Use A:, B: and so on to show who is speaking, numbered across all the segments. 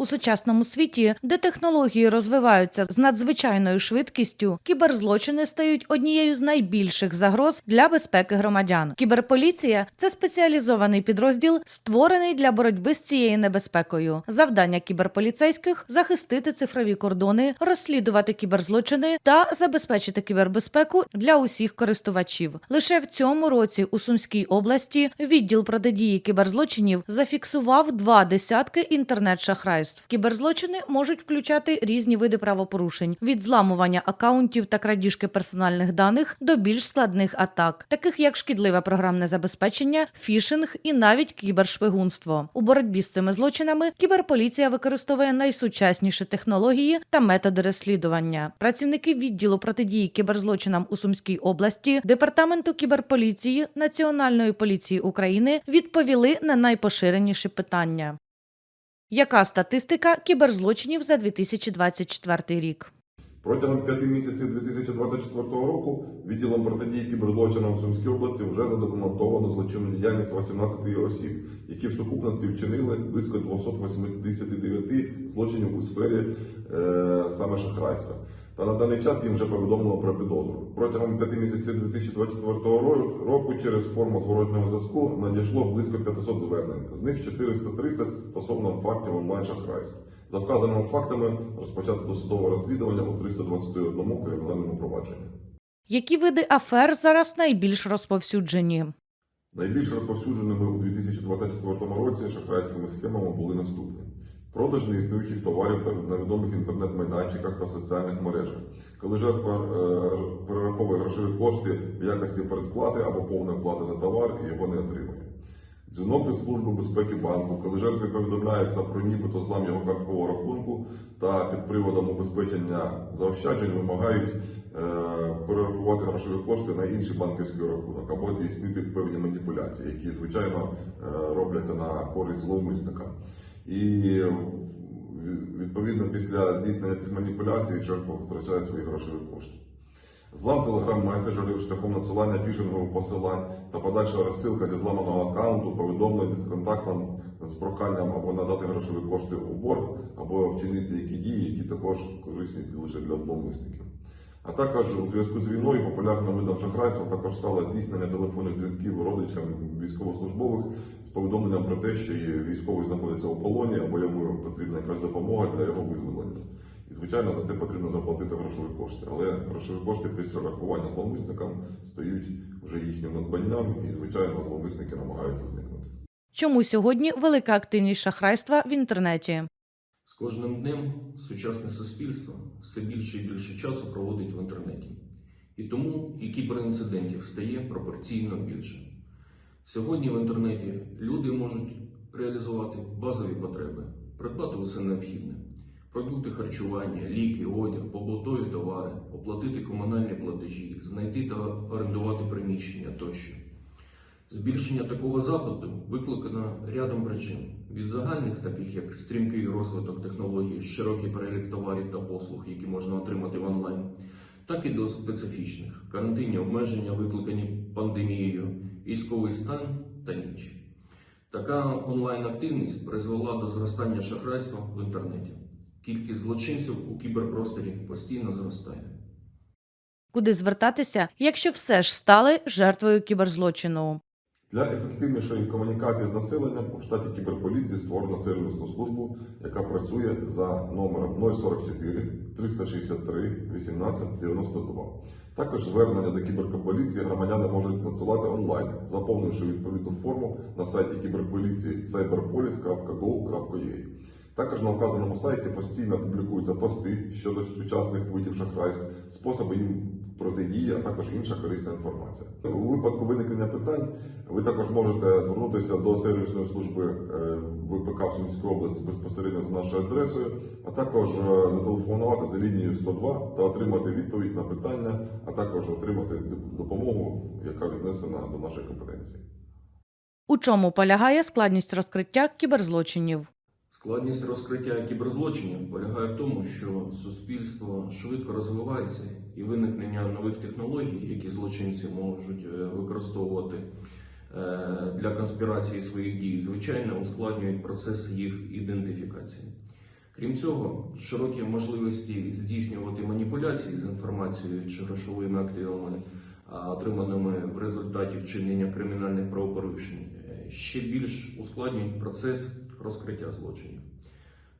A: У сучасному світі, де технології розвиваються з надзвичайною швидкістю, кіберзлочини стають однією з найбільших загроз для безпеки громадян. Кіберполіція це спеціалізований підрозділ, створений для боротьби з цією небезпекою. Завдання кіберполіцейських захистити цифрові кордони, розслідувати кіберзлочини та забезпечити кібербезпеку для усіх користувачів. Лише в цьому році у Сумській області відділ протидії кіберзлочинів зафіксував два десятки інтернет-шахрайств. Кіберзлочини можуть включати різні види правопорушень від зламування акаунтів та крадіжки персональних даних до більш складних атак, таких як шкідливе програмне забезпечення, фішинг і навіть кібершпигунство. У боротьбі з цими злочинами кіберполіція використовує найсучасніші технології та методи розслідування. Працівники відділу протидії кіберзлочинам у Сумській області, департаменту кіберполіції Національної поліції України відповіли на найпоширеніші питання. Яка статистика кіберзлочинів за 2024 рік?
B: Протягом п'яти місяців 2024 року відділом протидії кіберзлочинам в Сумській області вже задокументовано злочинну діяльність 18 осіб, які в сукупності вчинили близько 289 злочинів у сфері е, саме шахрайства. Та на даний час їм вже повідомлено про підозру. Протягом п'яти місяців 2024 року через форму зворотнього зв'язку надійшло близько 500 звернень. З них 430 стосовно фактів онлайн-шахрайства. За вказаними фактами розпочато досудове розслідування у 321 кримінальному провадженні.
A: Які види афер зараз найбільш розповсюджені?
B: Найбільш розповсюдженими у 2024 році шахрайськими схемами були наступні: продаж неіснуючих товарів на відомих інтернет-майданчиках та соціальних мережах, коли жертва е, перераховує грошові кошти в якості передплати або повної плати за товар і його не отримує. Дзвінок від Служби безпеки банку, коли жертві повідомляється про нібито злам його карткового рахунку та під приводом убезпечення заощаджень вимагають е, перерахувати грошові кошти на інший банківський рахунок або здійснити певні маніпуляції, які звичайно е, робляться на користь зловмисника. І відповідно після здійснення цих маніпуляцій жертва втрачає свої грошові кошти. Злам телеграм-меседжерів шляхом надсилання фішингових посилань та подальша розсилка зі зламаного аккаунту, повідомлень з контактом з проханням або надати грошові кошти у борг, або вчинити які дії, які також корисні лише для зловмисників. А також у зв'язку з війною популярним видом шахрайства також стало здійснення телефонних дзвінків родичам військовослужбових з повідомленням про те, що військовий знаходиться у полоні або йому потрібна якась допомога для його визволення. І, звичайно, за це потрібно заплатити грошові кошти. Але грошові кошти після рахування зловмисникам стають вже їхнім надбанням, і, звичайно, зловмисники намагаються зникнути.
A: Чому сьогодні велика активність шахрайства в інтернеті?
C: Кожним днем сучасне суспільство все більше і більше часу проводить в інтернеті. І тому і кіберінцидентів стає пропорційно більше. Сьогодні в інтернеті люди можуть реалізувати базові потреби, придбати усе необхідне: продукти харчування, ліки, одяг, побутові товари, оплатити комунальні платежі, знайти та орендувати приміщення тощо. Збільшення такого запиту викликано рядом причин від загальних, таких як стрімкий розвиток технологій, широкий перелік товарів та послуг, які можна отримати в онлайн, так і до специфічних карантинні обмеження, викликані пандемією, військовий стан та інші. Така онлайн-активність призвела до зростання шахрайства в інтернеті. Кількість злочинців у кіберпросторі постійно зростає.
A: Куди звертатися, якщо все ж стали жертвою кіберзлочину?
B: Для ефективнішої комунікації з населенням у штаті кіберполіції створено сервісну службу, яка працює за номером 044 363 18 92. Також звернення до кіберполіції громадяни можуть надсилати онлайн, заповнивши відповідну форму на сайті кіберполіції cyberpolice.gov.ua. Також на вказаному сайті постійно публікуються пости щодо сучасних видів шахрайств, способи їм протидії, а також інша корисна інформація. У випадку виникнення питань ви також можете звернутися до сервісної служби е, ВПК в Сумській області безпосередньо за нашою адресою, а також е, зателефонувати за лінією 102 та отримати відповідь на питання, а також отримати допомогу, яка віднесена до нашої компетенції.
A: У чому полягає складність розкриття кіберзлочинів?
C: Складність розкриття кіберзлочинів полягає в тому, що суспільство швидко розвивається і виникнення нових технологій, які злочинці можуть е, використовувати е, для конспірації своїх дій, звичайно, ускладнюють процес їх ідентифікації. Крім цього, широкі можливості здійснювати маніпуляції з інформацією чи грошовими активами, отриманими в результаті вчинення кримінальних правопорушень, е, ще більш ускладнюють процес розкриття злочинів.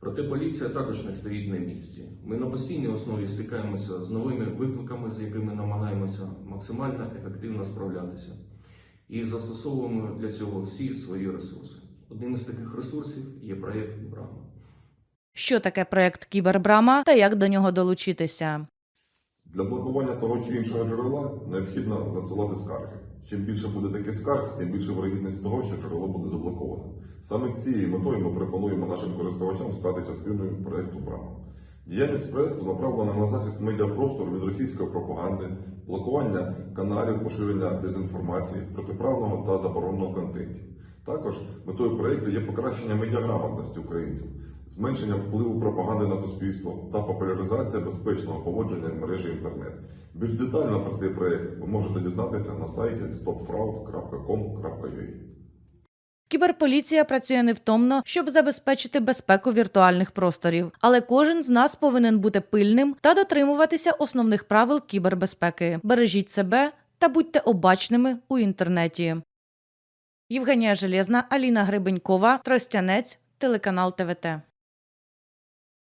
C: Проте поліція також не стоїть на місці. Ми на постійній основі стикаємося з новими викликами, з якими намагаємося максимально ефективно справлятися, і застосовуємо для цього всі свої ресурси. Одним із таких ресурсів є проєкт Брама.
A: Що таке проект Кібербрама та як до нього долучитися?
B: Для блокування того чи іншого джерела необхідно надсилати скарги. Чим більше буде таких скарг, тим більше вирогідність того, що джерело буде заблоковане. Саме з цією метою ми пропонуємо нашим користувачам стати частиною проєкту Брама. Діяльність проєкту направлена на захист медіапростору від російської пропаганди, блокування каналів поширення дезінформації, протиправного та забороненого контентів. Також метою проєкту є покращення медіаграмотності українців, зменшення впливу пропаганди на суспільство та популяризація безпечного поводження в мережі інтернет. Більш детально про цей проєкт ви можете дізнатися на сайті stopfraud.com.ua.
A: Кіберполіція працює невтомно, щоб забезпечити безпеку віртуальних просторів, але кожен з нас повинен бути пильним та дотримуватися основних правил кібербезпеки. Бережіть себе та будьте обачними у інтернеті. Євгенія Железна, Аліна Гребенькова, Тростянець, телеканал ТВТ.